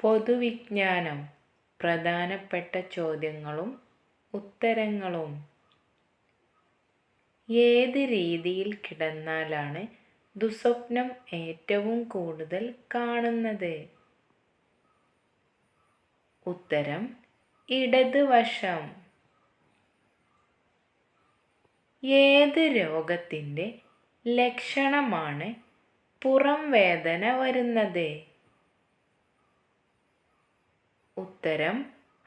പൊതുവിജ്ഞാനം പ്രധാനപ്പെട്ട ചോദ്യങ്ങളും ഉത്തരങ്ങളും. ഏത് രീതിയിൽ കിടന്നാലാണ് ദുസ്വപ്നം ഏറ്റവും കൂടുതൽ കാണുന്നത്? ഉത്തരം ഇടത് വശം. ഏത് രോഗത്തിന്റെ ലക്ഷണമാണ് പുറം വേദന വരുന്നത്? ഉത്തരം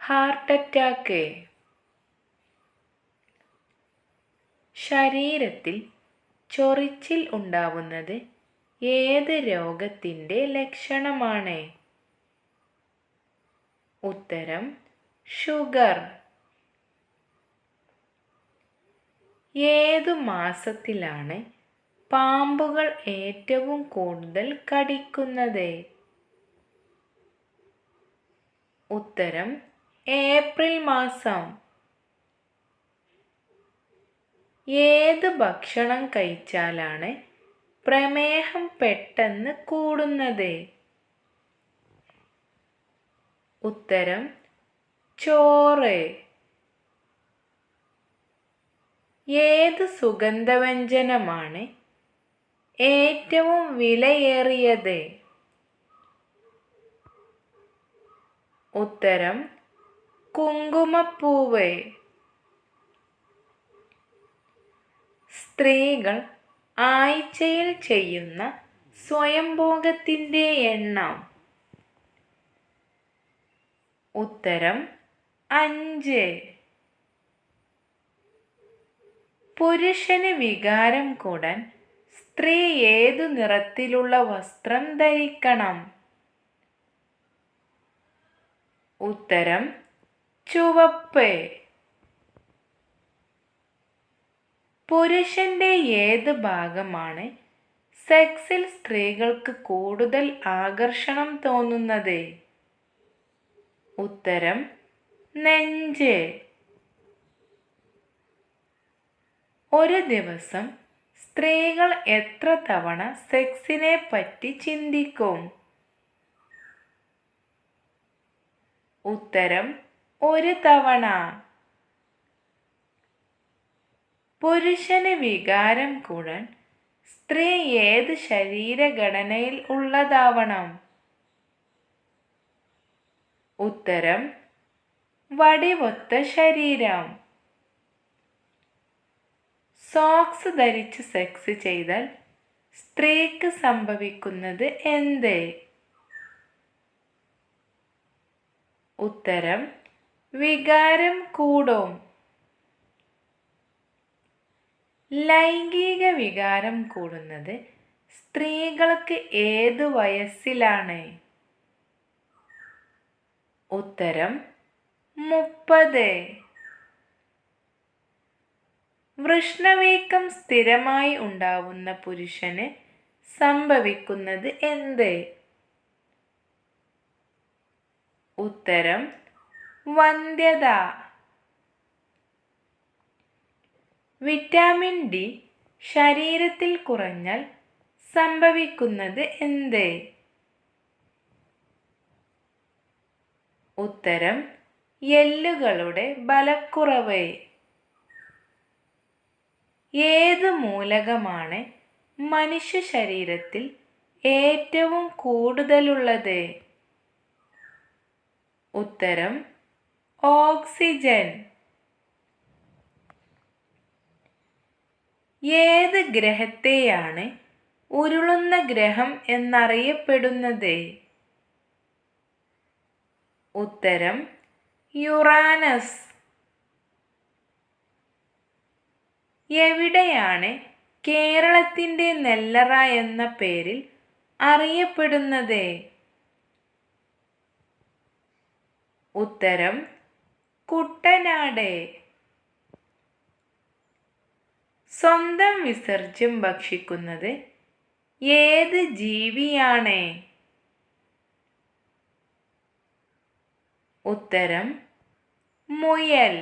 ഹാർട്ട് അറ്റാക്ക് ശരീരത്തിൽ ചൊറിച്ചിൽ ഉണ്ടാവുന്നത് ഏത് രോഗത്തിന്റെ ലക്ഷണമാണ്? ഉത്തരം ഷുഗർ ഏതു മാസത്തിലാണ് പാമ്പുകൾ ഏറ്റവും കൂടുതൽ കടിക്കുന്നത്? ഉത്തരം ഏപ്രിൽ മാസം. ഏത് ഭക്ഷണം കഴിച്ചാലാണ് പ്രമേഹം പെട്ടെന്ന് കൂടുന്നത്? ഉത്തരം ചോറ്. ഏത് സുഗന്ധവ്യഞ്ജനമാണ് ഏറ്റവും വിലയേറിയത്? ഉത്തരം കുങ്കുമപ്പൂവേ. സ്ത്രീകൾ ആഴ്ചയിൽ ചെയ്യുന്ന സ്വയംഭോഗത്തിന്റെ എണ്ണം. ഉത്തരം അഞ്ച്. പുരുഷന് വികാരം കൂടാൻ സ്ത്രീ ഏതു നിറത്തിലുള്ള വസ്ത്രം ധരിക്കണം? ഉത്തരം ചുവപ്പ്. പുരുഷന്റെ ഏത് ഭാഗമാണ് സെക്സിൽ സ്ത്രീകൾക്ക് കൂടുതൽ ആകർഷണം തോന്നുന്നത്? ഉത്തരം നെഞ്ച്. ഒരു ദിവസം സ്ത്രീകൾ എത്ര തവണ സെക്സിനെ പറ്റി ചിന്തിക്കും? ഉത്തരം ഒരു തവണ. പുരുഷന് വികാരം കൂടാൻ സ്ത്രീ ഏത് ശരീരഘടനയിൽ ഉള്ളതാവണം? ഉത്തരം വടിവൊത്ത ശരീരം. സോക്സ് ധരിച്ച് സെക്സ് ചെയ്താൽ സ്ത്രീക്ക് സംഭവിക്കുന്നത് എന്ത്? ഉത്തരം വികാരം കൂടും. ലൈംഗിക വികാരം കൂടുന്നത് സ്ത്രീകൾക്ക് ഏത് വയസ്സിലാണ്? ഉത്തരം മുപ്പത്. വൃഷ്ണവീക്കം സ്ഥിരമായി ഉണ്ടാവുന്ന പുരുഷന് സംഭവിക്കുന്നത് എന്ത്? ഉത്തരം വന്ധ്യത. വിറ്റാമിൻ ഡി ശരീരത്തിൽ കുറഞ്ഞാൽ സംഭവിക്കുന്നത് എന്ത്? ഉത്തരം എല്ലുകളുടെ ബലക്കുറവ്. ഏത് മൂലകമാണ് മനുഷ്യ ശരീരത്തിൽ ഏറ്റവും കൂടുതലുള്ളത്? ഉത്തരം ഓക്സിജൻ. ഏത് ഗ്രഹത്തെയാണ് ഉരുളുന്ന ഗ്രഹം എന്നറിയപ്പെടുന്നത്? ഉത്തരം യുറാനസ്. എവിടെയാണ് കേരളത്തിന്റെ നെല്ലറ എന്ന പേരിൽ അറിയപ്പെടുന്നത്? ഉത്തരം കുട്ടനാട്. സ്വന്തം വിസർജ്യം ഭക്ഷിക്കുന്നത് ഏത് ജീവിയാണ്? ഉത്തരം മുയൽ.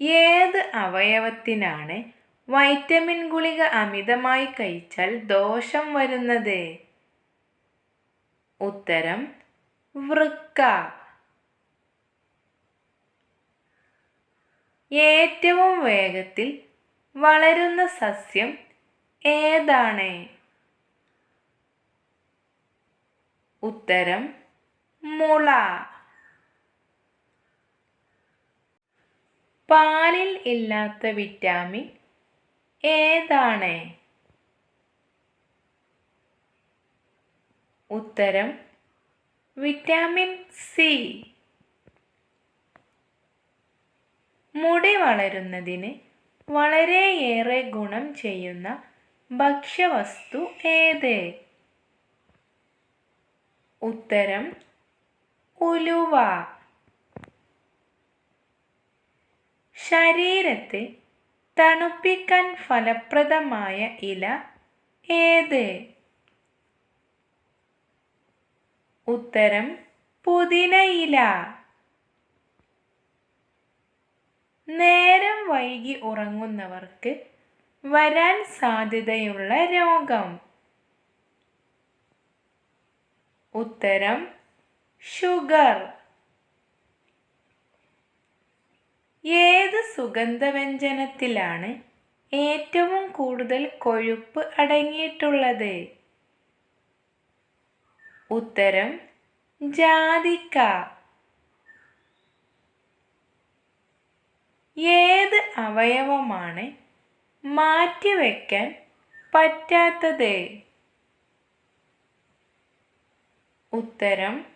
ഏത് അവയവത്തിനാണ് വൈറ്റമിൻ ഗുളിക അമിതമായി കഴിച്ചാൽ ദോഷം വരുന്നത്? ഉത്തരം വൃക്ക. ഏറ്റവും വേഗത്തിൽ വളരുന്ന സസ്യം ഏതാണ്? ഉത്തരം മുള. പാലിൽ ഇല്ലാത്ത വിറ്റാമിൻ ഏതാണ്? ഉത്തരം വിറ്റാമിൻ സി. മുടി വളരുന്നതിന് വളരെയേറെ ഗുണം ചെയ്യുന്ന ഭക്ഷ്യവസ്തു ഏത്? ഉത്തരം ഉലുവ. ശരീരത്തെ തണുപ്പിക്കാൻ ഫലപ്രദമായ ഇല ഏത്? ഉത്തരം പുതിനയില. നേരം വൈകി ഉറങ്ങുന്നവർക്ക് വരാൻ സാധ്യതയുള്ള രോഗം. ഉത്തരം ഷുഗർ. ഏത് സുഗന്ധവ്യഞ്ജനത്തിലാണ് ഏറ്റവും കൂടുതൽ കൊഴുപ്പ് അടങ്ങിയിട്ടുള്ളത്? ഉത്തരം ജാതിക്ക. ഏത് അവയവമാണ് മാറ്റിവെക്കാൻ പറ്റാത്തത്? ഉത്തരം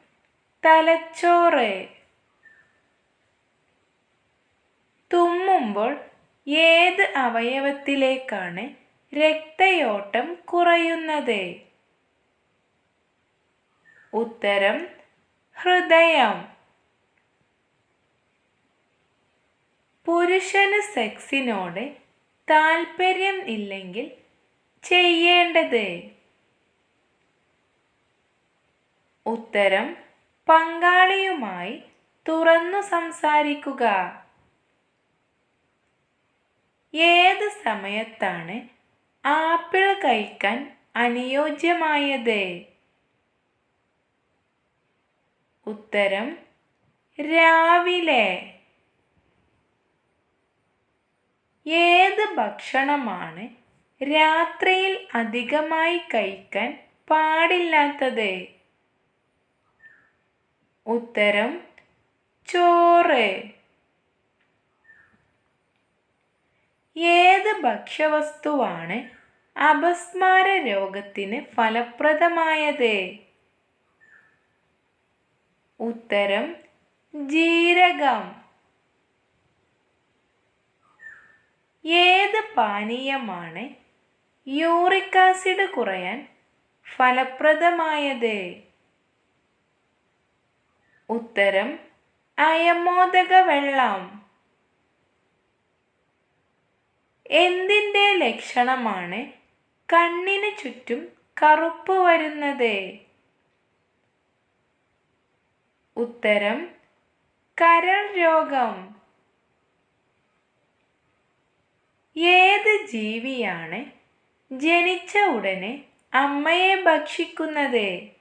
തലച്ചോറ്. തുമ്മുമ്പോൾ ഏത് അവയവത്തിലേക്കാണ് രക്തയോട്ടം കുറയുന്നത്? ഉത്തരം ഹൃദയം. പുരുഷന് സെക്സിനോട് താല്പര്യം ഇല്ലെങ്കിൽ ചെയ്യേണ്ടത്. ഉത്തരം പങ്കാളിയുമായി തുറന്നു സംസാരിക്കുക. ഏത് സമയത്താണ് ആപ്പിൾ കഴിക്കാൻ അനുയോജ്യമായത്? ഉത്തരം രാവിലെ. ഏത് ഭക്ഷണമാണ് രാത്രിയിൽ അധികമായി കഴിക്കാൻ പാടില്ലാത്തത്? ഉത്തരം ചോറ്. ഏത് ഭക്ഷ്യവസ്തുവാണ് അപസ്മാര രോഗത്തിന് ഫലപ്രദമായത്? ഉത്തരം ജീരകം. ഏത് പാനീയമാണ് യൂറിക് ആസിഡ് കുറയാൻ ഫലപ്രദമായത്? ഉത്തരം അയമോദക വെള്ളം. എന്തിന്റെ ലക്ഷണമാണ് കണ്ണിന് ചുറ്റും കറുപ്പ് വരുന്നത്? ഉത്തരം കരൾ രോഗം. ഏത് ജീവിയാണ് ജനിച്ച ഉടനെ അമ്മയെ ഭക്ഷിക്കുന്നത്?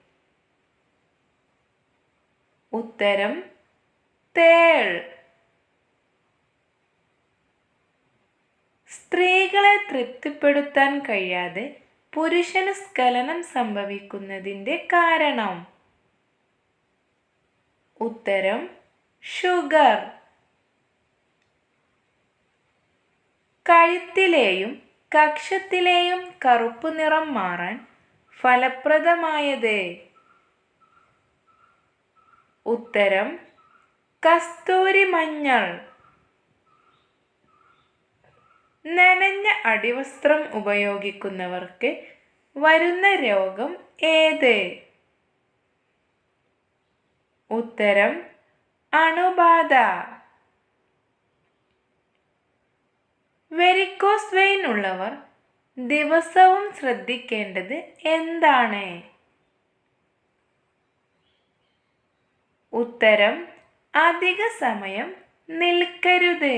ഉത്തരം തേൾ. സ്ത്രീകളെ തൃപ്തിപ്പെടുത്താൻ കഴിയാതെ പുരുഷന് സ്ഖലനം സംഭവിക്കുന്നതിന്റെ കാരണം. ഉത്തരം ഷുഗർ കഴുത്തിലെയും കക്ഷത്തിലെയും കറുപ്പ് നിറം മാറാൻ ഫലപ്രദമായത്. ഉത്തരം കസ്തൂരി മഞ്ഞൾ. നനഞ്ഞ അടിവസ്ത്രം ഉപയോഗിക്കുന്നവർക്ക് വരുന്ന രോഗം ഏത്? ഉത്തരം അണുബാധ. വെരിക്കോസ് വെയിൻ ഉള്ളവർ ദിവസവും ശ്രദ്ധിക്കേണ്ടത് എന്താണ്? ഉത്തരം അധിക സമയം നിൽക്കരുത്.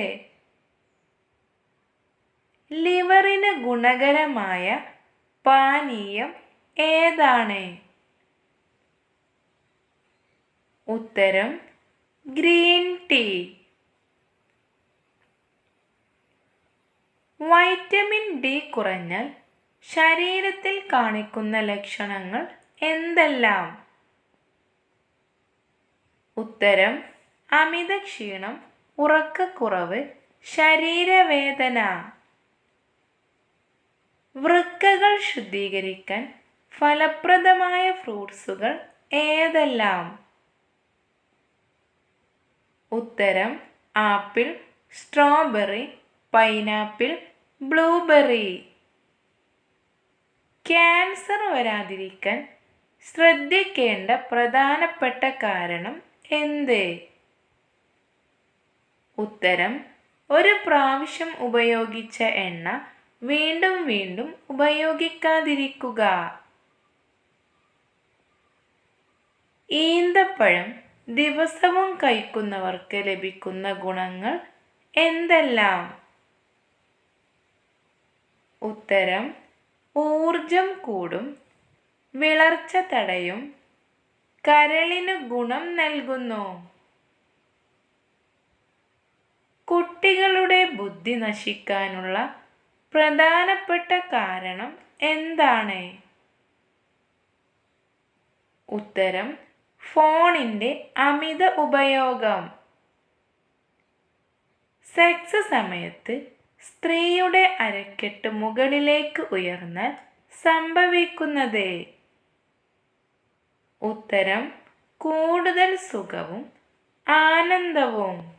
ലിവറിന് ഗുണകരമായ പാനീയം ഏതാണ്? ഉത്തരം ഗ്രീൻ ടീ. വൈറ്റമിൻ ഡി കുറഞ്ഞാൽ ശരീരത്തിൽ കാണിക്കുന്ന ലക്ഷണങ്ങൾ എന്തെല്ലാം? ഉത്തരം അമിത ക്ഷീണം ഉറക്കക്കുറവ് ശരീരവേദന. വൃക്കകൾ ശുദ്ധീകരിക്കാൻ ഫലപ്രദമായ ഫ്രൂട്ട്സുകൾ ഏതെല്ലാം? ഉത്തരം apple strawberry pineapple blueberry. Cancer വരാതിരിക്കാൻ ശ്രദ്ധിക്കേണ്ട പ്രധാനപ്പെട്ട കാരണം എന്ത്? ഉത്തരം ഒരു പ്രാവശ്യം ഉപയോഗിച്ച എണ്ണ വീണ്ടും വീണ്ടും ഉപയോഗിക്കാതിരിക്കുക. ഈന്തപ്പഴം ദിവസവും കഴിക്കുന്നവർക്ക് ലഭിക്കുന്ന ഗുണങ്ങൾ എന്തെല്ലാം? ഉത്തരം ഊർജം കൂടും വിളർച്ച തടയും കരളിന് ഗുണം നൽകുന്നു. കുട്ടികളുടെ ബുദ്ധി നശിക്കാനുള്ള പ്രധാനപ്പെട്ട കാരണം എന്താണ്? ഉത്തരം ഫോണിന്റെ അമിത ഉപയോഗം. സെക്സ് സമയത്ത് സ്ത്രീയുടെ അരക്കെട്ട് മുകളിലേക്ക് ഉയർന്നാൽ സംഭവിക്കുന്നത്. ഉത്തരം കൂടുതൽ സുഖവും ആനന്ദവും.